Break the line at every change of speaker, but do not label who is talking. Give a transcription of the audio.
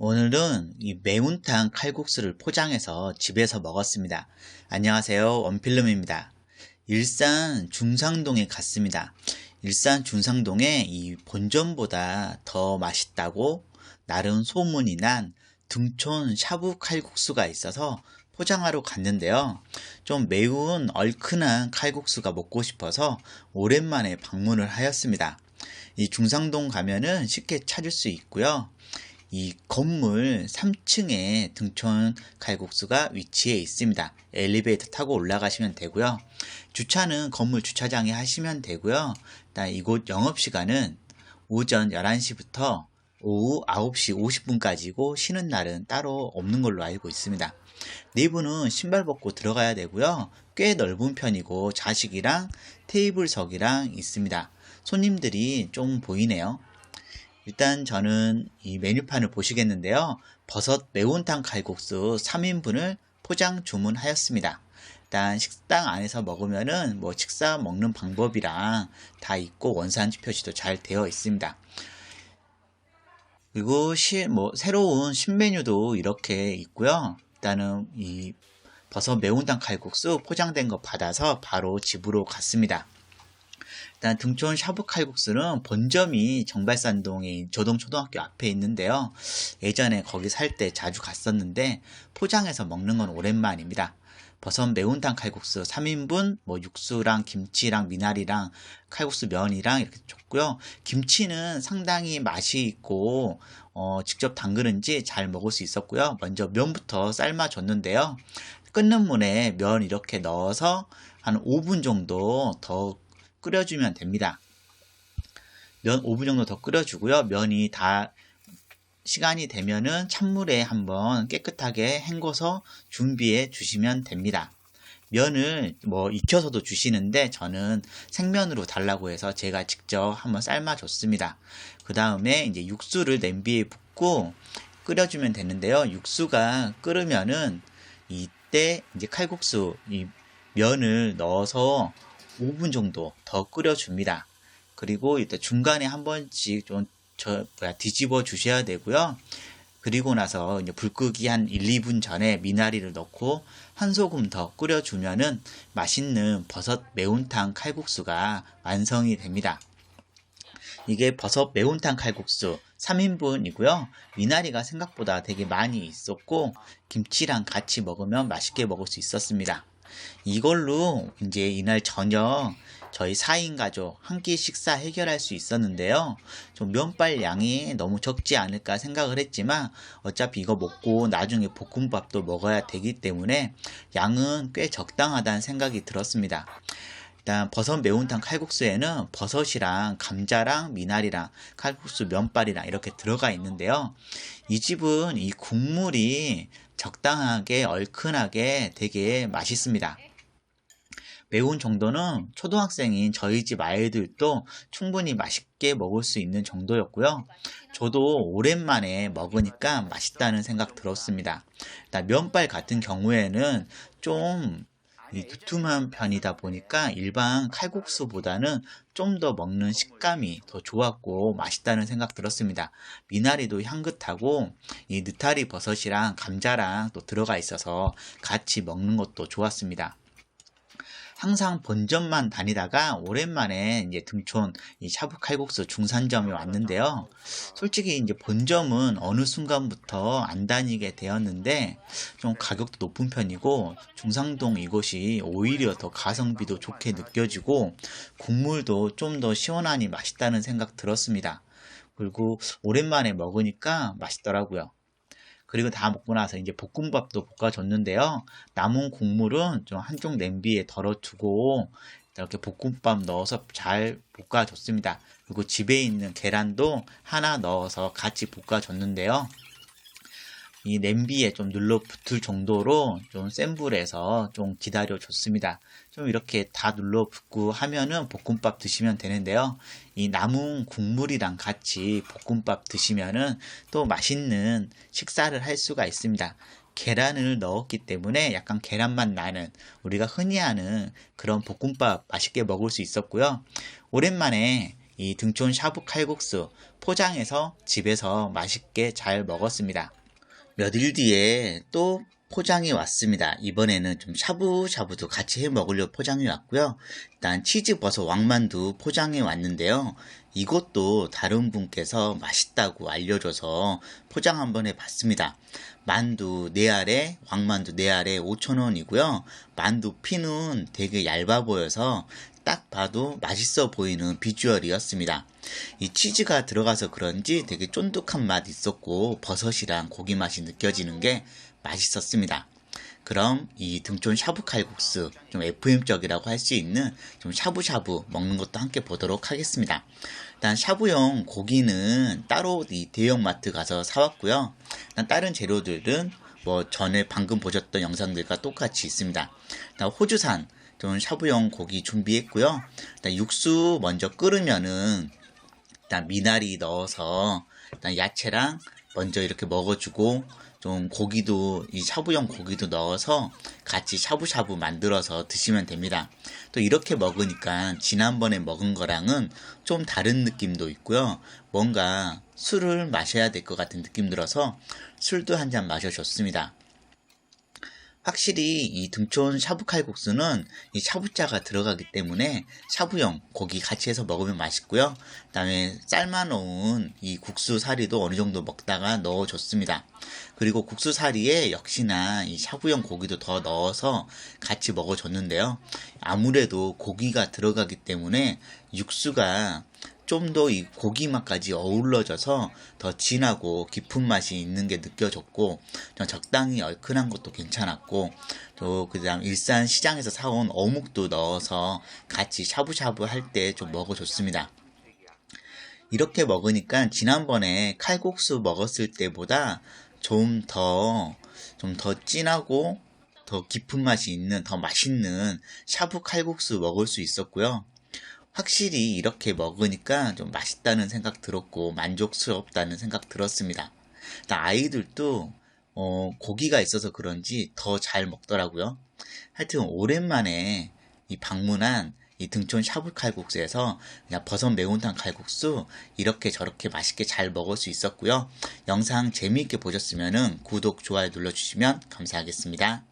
오늘은 이 매운탕 칼국수를 포장해서 집에서 먹었습니다. 안녕하세요. 원필름입니다. 일산 중상동에 갔습니다. 일산 중상동에 이 본점보다 더 맛있다고 나름 소문이 난 등촌 샤브 칼국수가 있어서 포장하러 갔는데요. 좀 매운 얼큰한 칼국수가 먹고 싶어서 오랜만에 방문을 하였습니다. 이 중상동 가면은 쉽게 찾을 수 있고요. 이 건물 3층에 등촌 칼국수가 위치해 있습니다. 엘리베이터 타고 올라가시면 되고요. 주차는 건물 주차장에 하시면 되고요. 일단 이곳 영업시간은 오전 11시부터 오후 9시 50분까지고 쉬는 날은 따로 없는 걸로 알고 있습니다. 내부는 신발 벗고 들어가야 되고요. 꽤 넓은 편이고 좌식이랑 테이블석이랑 있습니다. 손님들이 좀 보이네요. 일단 저는 이 메뉴판을 보시겠는데요. 버섯 매운탕 칼국수 3인분을 포장 주문하였습니다. 일단 식당 안에서 먹으면은 뭐 식사 먹는 방법이랑 다 있고 원산지 표시도 잘 되어 있습니다. 그리고 시, 뭐 새로운 신메뉴도 이렇게 있고요. 일단은 이 버섯 매운탕 칼국수 포장된 거 받아서 바로 집으로 갔습니다. 일단 등촌 샤브 칼국수는 본점이 정발산동의 조동초등학교 앞에 있는데요. 예전에 거기 살 때 자주 갔었는데 포장해서 먹는 건 오랜만입니다. 버섯 매운탕 칼국수 3인분 뭐 육수랑 김치랑 미나리랑 칼국수 면이랑 이렇게 줬고요. 김치는 상당히 맛이 있고 어, 직접 담그는지 잘 먹을 수 있었고요. 먼저 면부터 삶아 줬는데요. 끓는 물에 면 이렇게 넣어서 한 5분 정도 더 끓여주면 됩니다. 면 5분 정도 더 끓여주고요. 면이 다 시간이 되면은 찬물에 한번 깨끗하게 헹궈서 준비해 주시면 됩니다. 면을 뭐 익혀서도 주시는데 저는 생면으로 달라고 해서 제가 직접 한번 삶아 줬습니다. 그 다음에 이제 육수를 냄비에 붓고 끓여주면 되는데요. 육수가 끓으면은 이때 이제 칼국수 이 면을 넣어서 5분 정도 더 끓여줍니다. 그리고 이때 중간에 한 번씩 좀 저, 뭐야, 뒤집어 주셔야 되고요. 그리고 나서 이제 불 끄기 한 1, 2분 전에 미나리를 넣고 한 소금 더 끓여주면은 맛있는 버섯 매운탕 칼국수가 완성이 됩니다. 이게 버섯 매운탕 칼국수 3인분이고요. 미나리가 생각보다 되게 많이 있었고 김치랑 같이 먹으면 맛있게 먹을 수 있었습니다. 이걸로 이제 이날 저녁 저희 4인 가족 한 끼 식사 해결할 수 있었는데요. 좀 면발 양이 너무 적지 않을까 생각을 했지만 어차피 이거 먹고 나중에 볶음밥도 먹어야 되기 때문에 양은 꽤 적당하다는 생각이 들었습니다. 일단 버섯 매운탕 칼국수에는 버섯이랑 감자랑 미나리랑 칼국수 면발이랑 이렇게 들어가 있는데요. 이 집은 이 국물이 적당하게 얼큰하게 되게 맛있습니다. 매운 정도는 초등학생인 저희 집 아이들도 충분히 맛있게 먹을 수 있는 정도였고요. 저도 오랜만에 먹으니까 맛있다는 생각 들었습니다. 면발 같은 경우에는 좀 두툼한 편이다 보니까 일반 칼국수보다는 좀 더 먹는 식감이 더 좋았고 맛있다는 생각 들었습니다. 미나리도 향긋하고 이 느타리 버섯이랑 감자랑 또 들어가 있어서 같이 먹는 것도 좋았습니다. 항상 본점만 다니다가 오랜만에 이제 등촌 이 샤브 칼국수 중산점에 왔는데요. 솔직히 이제 본점은 어느 순간부터 안 다니게 되었는데 좀 가격도 높은 편이고 중상동 이곳이 오히려 더 가성비도 좋게 느껴지고 국물도 좀 더 시원하니 맛있다는 생각 들었습니다. 그리고 오랜만에 먹으니까 맛있더라고요. 그리고 다 먹고 나서 이제 볶음밥도 볶아줬는데요. 남은 국물은 좀 한쪽 냄비에 덜어두고 이렇게 볶음밥 넣어서 잘 볶아줬습니다. 그리고 집에 있는 계란도 하나 넣어서 같이 볶아줬는데요. 이 냄비에 좀 눌러 붙을 정도로 좀 센 불에서 좀 기다려 줬습니다. 좀 이렇게 다 눌러 붙고 하면은 볶음밥 드시면 되는데요. 이 남은 국물이랑 같이 볶음밥 드시면은 또 맛있는 식사를 할 수가 있습니다. 계란을 넣었기 때문에 약간 계란맛 나는 우리가 흔히 하는 그런 볶음밥 맛있게 먹을 수 있었고요. 오랜만에 이 등촌 샤브 칼국수 포장해서 집에서 맛있게 잘 먹었습니다. 몇 일 뒤에 또 포장이 왔습니다. 이번에는 좀 샤브샤브도 같이 해 먹으려 포장이 왔고요. 일단 치즈 버섯 왕만두 포장이 왔는데요. 이것도 다른 분께서 맛있다고 알려줘서 포장 한번 해봤습니다. 만두 4알에 왕만두 4알에 5,000원이고요. 만두 피는 되게 얇아 보여서 딱 봐도 맛있어 보이는 비주얼이었습니다. 이 치즈가 들어가서 그런지 되게 쫀득한 맛 있었고 버섯이랑 고기 맛이 느껴지는 게 맛있었습니다. 그럼 이 등촌 샤브 칼국수 좀 FM적이라고 할 수 있는 좀 샤브샤브 먹는 것도 함께 보도록 하겠습니다. 일단 샤브용 고기는 따로 이 대형마트 가서 사왔고요. 일단 다른 재료들은 뭐 전에 방금 보셨던 영상들과 똑같이 있습니다. 호주산 좀 샤브용 고기 준비했고요. 일단 육수 먼저 끓으면은 일단 미나리 넣어서 일단 야채랑 먼저 이렇게 먹어주고 좀 고기도 이 샤브용 고기도 넣어서 같이 샤브샤브 만들어서 드시면 됩니다. 또 이렇게 먹으니까 지난번에 먹은 거랑은 좀 다른 느낌도 있고요. 뭔가 술을 마셔야 될 것 같은 느낌 들어서 술도 한 잔 마셔줬습니다. 확실히 이 등촌 샤브 칼국수는 이 샤브자가 들어가기 때문에 샤브용 고기 같이 해서 먹으면 맛있고요. 그다음에 삶아놓은 이 국수 사리도 어느 정도 먹다가 넣어줬습니다. 그리고 국수 사리에 역시나 이 샤브용 고기도 더 넣어서 같이 먹어줬는데요. 아무래도 고기가 들어가기 때문에 육수가 좀 더 이 고기 맛까지 어우러져서 더 진하고 깊은 맛이 있는 게 느껴졌고 적당히 얼큰한 것도 괜찮았고 또 그다음 일산 시장에서 사온 어묵도 넣어서 같이 샤브샤브 할 때 좀 먹어줬습니다. 이렇게 먹으니까 지난번에 칼국수 먹었을 때보다 좀 더 좀 더 진하고 더 깊은 맛이 있는 더 맛있는 샤브 칼국수 먹을 수 있었고요. 확실히 이렇게 먹으니까 좀 맛있다는 생각 들었고 만족스럽다는 생각 들었습니다. 아이들도 어, 고기가 있어서 그런지 더 잘 먹더라고요. 하여튼 오랜만에 이 방문한 이 등촌 샤브 칼국수에서 그냥 버섯 매운탕 칼국수 이렇게 저렇게 맛있게 잘 먹을 수 있었고요. 영상 재미있게 보셨으면 구독, 좋아요 눌러주시면 감사하겠습니다.